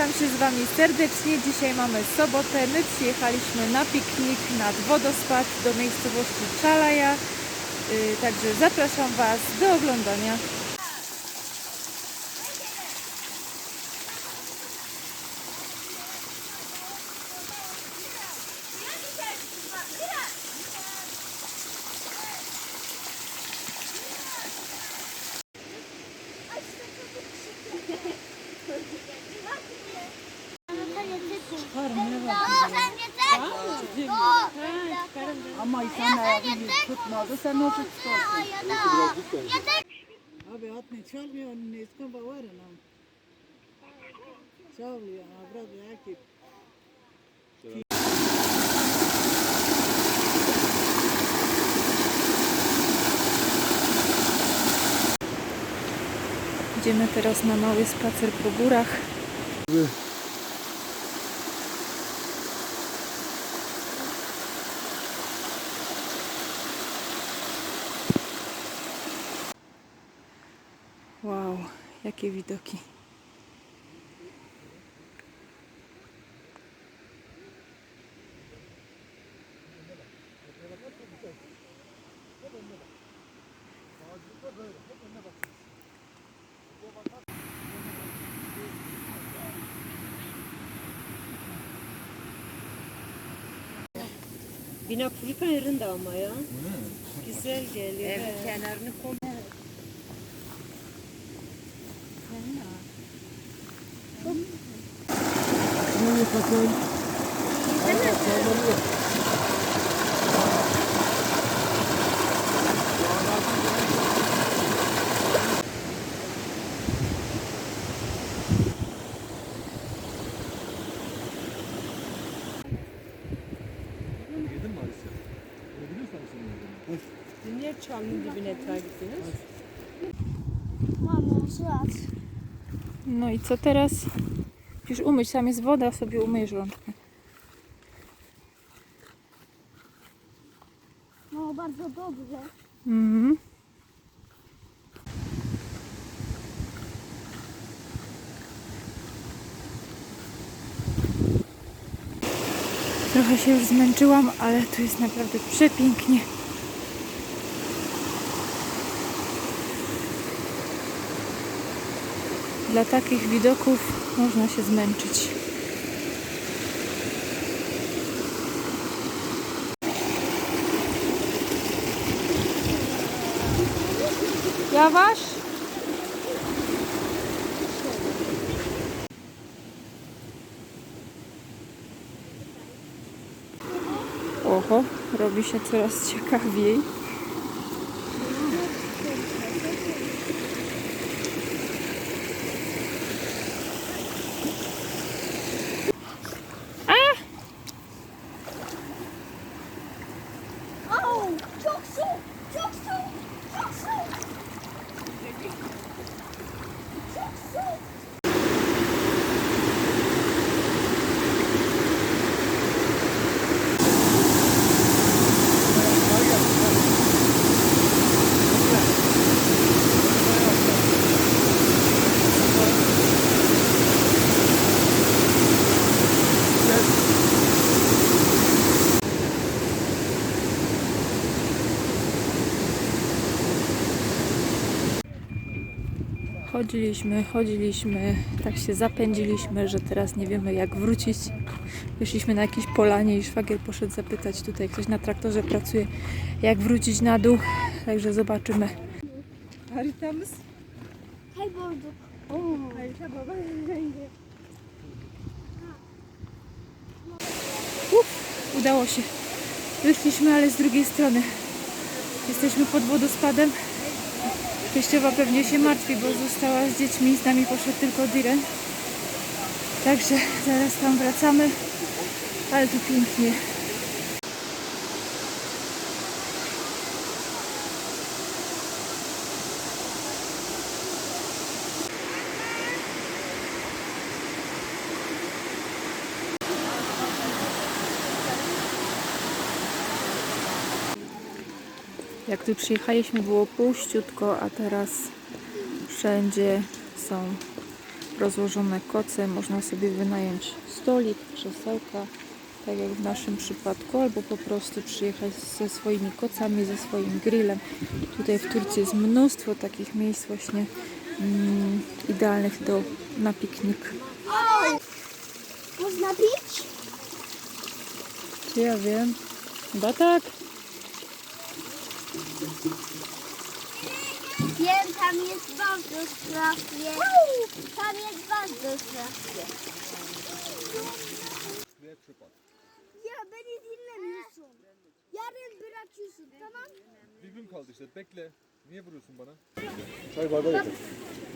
Wami serdecznie. Dzisiaj mamy sobotę. My przyjechaliśmy na piknik nad wodospad do miejscowości Czalaja. Yy, Także zapraszam Was do oglądania. Ama sen ayağını tutmadı, sen nasıl tutarsın? Abi at ne çalmıyor, ne iskan var ya. Çalıyor, abra da ki. Idziemy teraz na mały spacer po górach. Jakie widoki. Bina Afrika yerinde ama ya. Güzel geliyor. Evet kenarını kom. Ne yapasın? Niye çamın dibine ta gittiniz? Mamo, zobacz. No i co teraz? Musisz umyć, tam jest woda, sobie umyjesz rączkę. No, bardzo dobrze. Mhm. Trochę się już zmęczyłam, ale tu jest naprawdę przepięknie. Dla takich widoków można się zmęczyć. Jawasz? Oho, robi się coraz ciekawiej. Çok soğuk, Chodziliśmy, chodziliśmy, tak się zapędziliśmy, że teraz nie wiemy jak wrócić. Wyszliśmy na jakieś polanie i szwagier poszedł zapytać tutaj, ktoś na traktorze pracuje, jak wrócić na dół. Także zobaczymy. Haritamız. Kaybolduk. Harita baba. Udało się. Wyszliśmy, ale z drugiej strony. Jesteśmy pod wodospadem. Teściowa pewnie się martwi, bo została z dziećmi. Z nami poszedł tylko Diren. Także zaraz tam wracamy. Ale tu pięknie. Jak tu przyjechaliśmy było puściutko, a teraz wszędzie są rozłożone koce. Można sobie wynająć stolik, krzesełka, tak jak w naszym przypadku, albo po prostu przyjechać ze swoimi kocami, ze swoim grillem. Tutaj w Turcji jest mnóstwo takich miejsc właśnie mm, idealnych do, na piknik. Można pić? Czy ja wiem? Chyba tak. Wiem, tam jest bardzo strasznie. Tam jest bardzo strasznie. Ya beni dinlemiyorsun. Yarın bırakıyorsun tamam Bir gün kaldı işte bekle. Niye vuruyorsun bana?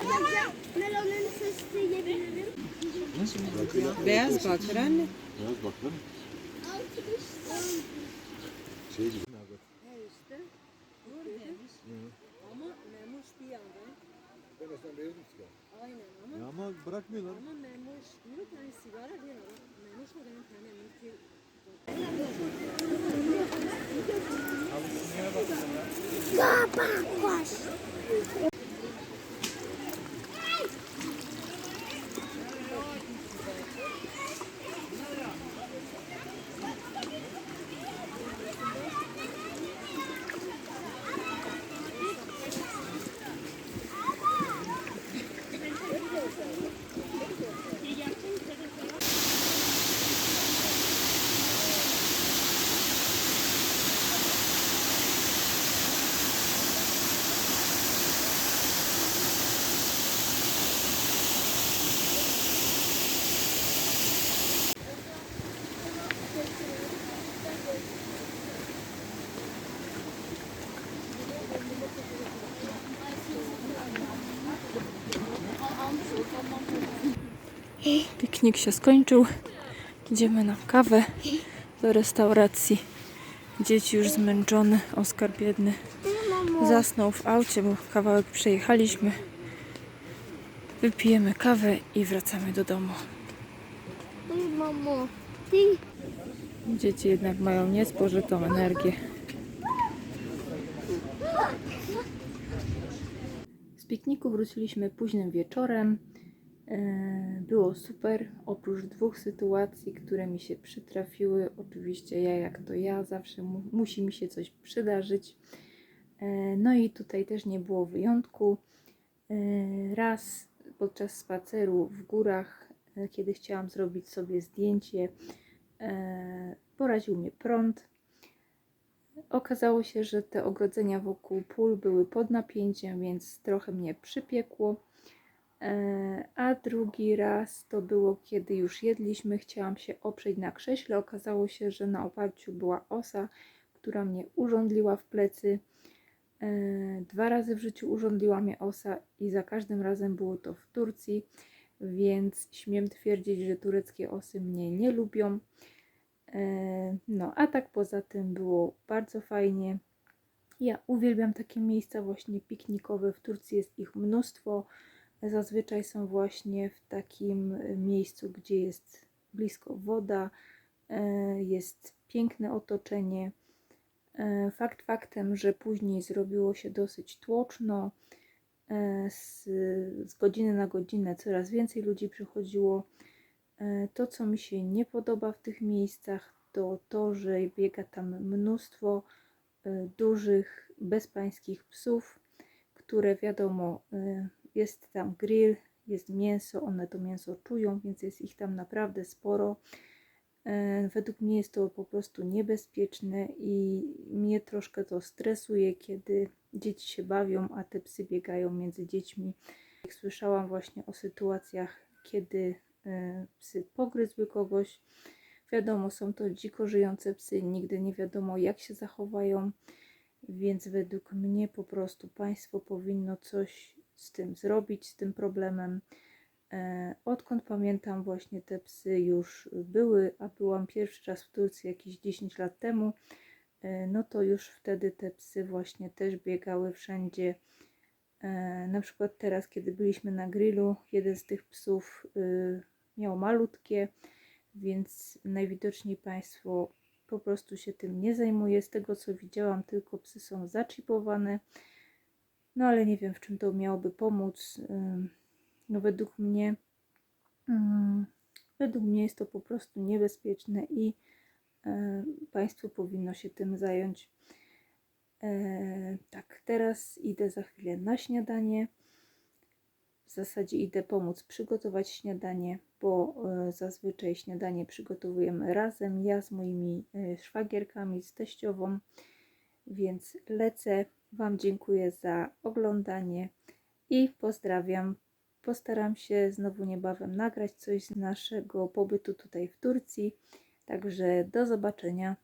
Amca melonun sesi yiyebilirim. Beyaz bakır anne. Ama evrim sigara. Aynen ama. Ya ama bırakmıyorlar. Ama memur, yok yani sigara değil ama. Memur şuradan tane mülki. Abi sinyaya bakın ya. Ya bak baş. Piknik się skończył. Idziemy na kawę do restauracji. Dzieci już zmęczone. Oskar biedny zasnął w aucie, bo kawałek przejechaliśmy. Wypijemy kawę i wracamy do domu. Mamo. Ty. Dzieci jednak mają niespożytą energię. Z pikniku wróciliśmy późnym wieczorem. E, Było super, oprócz dwóch sytuacji, które mi się przytrafiły. Oczywiście ja, jak to ja, zawsze mu, musi mi się coś przydarzyć. E, No i tutaj też nie było wyjątku. E, Raz podczas spaceru w górach, kiedy chciałam zrobić sobie zdjęcie, poraził mnie prąd. Okazało się, że te ogrodzenia wokół pól były pod napięciem, więc trochę mnie przypiekło. E, A drugi raz to było, kiedy już jedliśmy, chciałam się oprzeć na krześle. Okazało się, że na oparciu była osa, która mnie urządliła w plecy. E, Dwa razy w życiu urządliła mnie osa i za każdym razem było to w Turcji, więc śmiem twierdzić, że tureckie osy mnie nie lubią. E, No, a tak poza tym było bardzo fajnie. Ja uwielbiam takie miejsca właśnie piknikowe. W Turcji jest ich mnóstwo. Zazwyczaj są właśnie w takim e, miejscu, gdzie jest blisko woda, e, jest piękne otoczenie. E, Fakt faktem, że później zrobiło się dosyć tłoczno. Z, z godziny na godzinę coraz więcej ludzi przychodziło. To, co mi się nie podoba w tych miejscach, to to, że biega tam mnóstwo dużych, bezpańskich psów, które wiadomo, jest tam grill, jest mięso, one to mięso czują, więc jest ich tam naprawdę sporo. E, Według mnie jest to po prostu niebezpieczne i mnie troszkę to stresuje, kiedy dzieci się bawią, a te psy biegają między dziećmi. Jak słyszałam właśnie o sytuacjach, kiedy e, psy pogryzły kogoś. Wiadomo, są to dziko żyjące psy, nigdy nie wiadomo jak się zachowają, więc według mnie po prostu państwo powinno coś z tym zrobić, z tym problemem. E, Odkąd pamiętam, właśnie te psy już były, a byłam pierwszy raz w Turcji jakieś 10 lat temu, e, no to już wtedy te psy właśnie też biegały wszędzie. E, Na przykład teraz, kiedy byliśmy na grillu, jeden z tych psów miał malutkie, więc najwidoczniej państwo po prostu się tym nie zajmuje. Z tego co widziałam, tylko psy są zaczipowane. No ale nie wiem, w czym to miałoby pomóc. No według mnie Według mnie jest to po prostu niebezpieczne i państwo powinno się tym zająć. E, tak, teraz idę za chwilę na śniadanie. W zasadzie idę pomóc przygotować śniadanie, bo e, zazwyczaj śniadanie przygotowujemy razem, ja z moimi e, szwagierkami, z teściową, więc lecę. Wam dziękuję za oglądanie i pozdrawiam. Postaram się znowu niebawem nagrać coś z naszego pobytu tutaj w Turcji. Także do zobaczenia.